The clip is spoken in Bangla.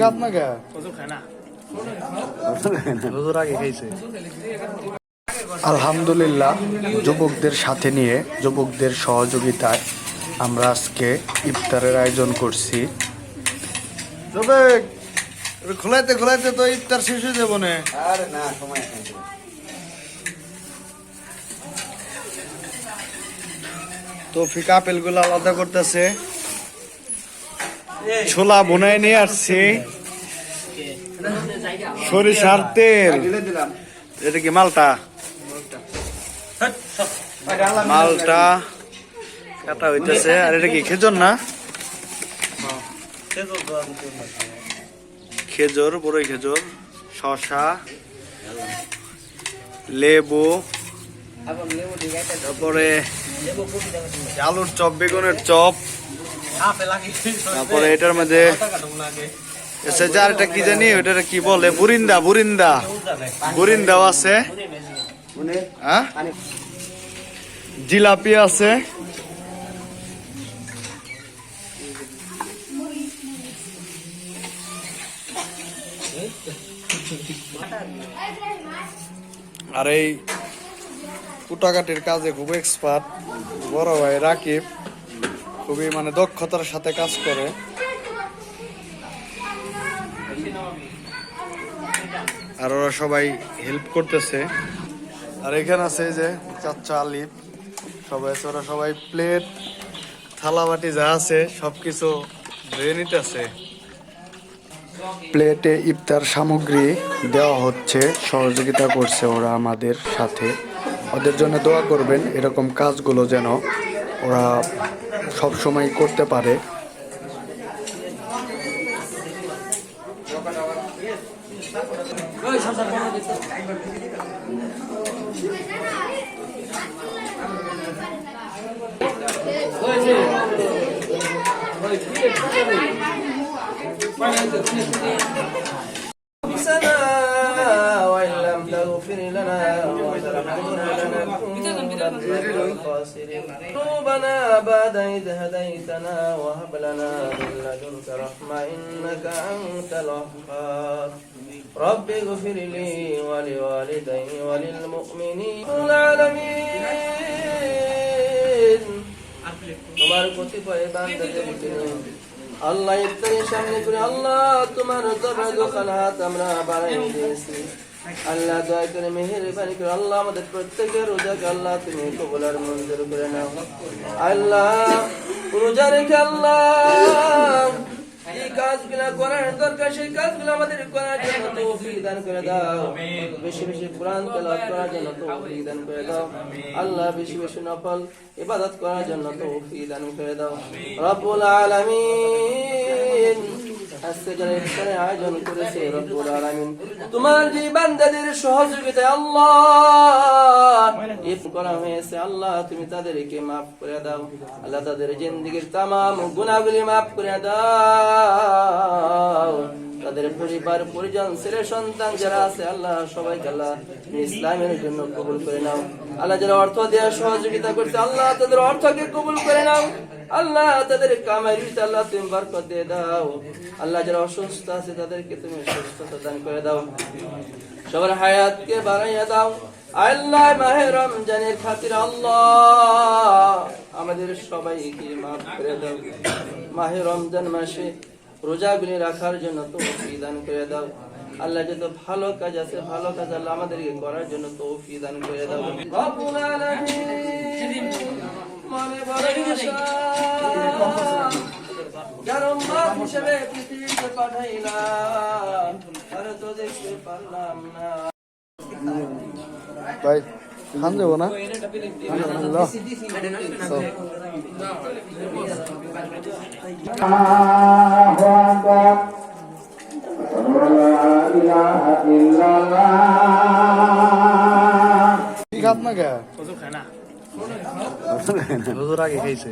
খাত না কে আগে খাইছে আলহামদুলিল্লাহ যুবকদের সাথে নিয়ে যুবকদের সহযোগিতায় আমরা আজকে ইফতারের আয়োজন করছি। তবে খোলাইতে খোলাইতে তো ইফতার শেষ হয়ে যাব না। আরে না সময় আপেলগুলো আলাদা করতেছে। ছোলা বোনাই নিয়ে আসছি। সরিষার তেল। এটা কি মালটা? মালটা কাটা হইতেছে। আর এটা কি, খেজুর না? খেজুর, বড়ই খেজুর শশা লেবু, তারপরে আলুর চপ, বেগুনের চপ। তারপরে এটার মধ্যে এসে যে কি জানি? ওটা কি বলে? বুরিন্দা বুরিন্দা। বুরিন্দাও আছে। হ্যাঁ? জিলাপি আছে। আর এই কুটাকাটির কাজে খুব এক্সপার্ট বড় ভাই রাকিব। খুবই মানে দক্ষতার সাথে কাজ করে। আর ওরা সবাই হেল্প করতেছে। আর এখানে আছে যে চাচ্চা আলিফ, সবাই আছে, ওরা সবাই প্লেট থালা বাটি যা আছে, সবকিছু ধুয়ে নিতেছে। প্লেটে ইফতার সামগ্রী দেওয়া হচ্ছে, সহযোগিতা করছে ওরা আমাদের সাথে। ওদের জন্য দোয়া করবেন, এরকম কাজগুলো যেন ওরা সব সময় করতে পারে أنفسنا ربنا بعد إذ هديتنا وهب لنا من لدنك رحمة إنك أنت الوهاب رب اغفر لي ولوالدي وللمؤمنين العالمين তোমার কতিপয় বান্দাদেরকে আল্লাহ ইফতারের সামনে করে আল্লাহ তোমার দরবার দোকান হাত আমরা বাড়াই দিয়েছি আল্লাহ দয়া করে মেহেরবানি করে আল্লাহ আমাদের প্রত্যেকের রোজাকে আল্লাহ তুমি কবুল আর মঞ্জুর করে নাও। আল্লাহ, রোজা রেখে আল্লাহ, এই কাজগুলা করার সেই কাজগুলো আমাদের করার জন্য তৌফিক দান করে দাও। বেশি বেশি কোরআন তেলাওয়াত করার জন্য তৌফিক দাও। আল্লাহ বেশি বেশি নফল ইবাদত করার জন্য তৌফিক দান করে দাও। রব্বুল আলামিন। আয়োজন করেছে রব্বুল আলামিন। তোমার যে বান্দাদের সহযোগিতায় আল্লাহ ইফ করা হয়েছে, আল্লাহ তুমি তাদেরকে মাফ করে দাও। আল্লাহ তাদের জিন্দিগির তামাম গুনাহগুলি মাফ করে দাও। তাদের পরিবার, পরিজন, ছেলে, সন্তান যারা আছে, আল্লাহ সবাইকে আল্লাহ ইসলামের জন্য কবুল করে নাও। আল্লাহ যারা অর্থ দেওয়ার সহযোগিতা করছে, আল্লাহ তাদের অর্থকে কবুল করে নাও। আল্লাহ তাদের কামাইতে আল্লাহ তুমি বরকত দিয়ে দাও। আল্লাহ যারা অসুস্থ আছে, তাদেরকে তুমি সুস্থতা দান করে দাও। সবার হায়াতকে বাড়াইয়া দাও। আল্লাহ মাহে রমজানের খাতির আল্লাহ আমাদের সবাইকে মাফ করে দাও। মাহে রমজান মাসে রোজাগুলি রাখার জন্য তো দান করে দাও। আল্লাহ যত ভালো কাজ আছে, ভালো কাজ আল্লাহ আমাদেরকে করার জন্য তৌফিক দান করে দাও। মনে বড় হিসেবে পৃথিবীতে পাঠাইলাম আর তো দেখতে পারলাম না। ভাই খান যাব না? আল্লাহ কি না কে? কচু হুজুর আগে খাইছে।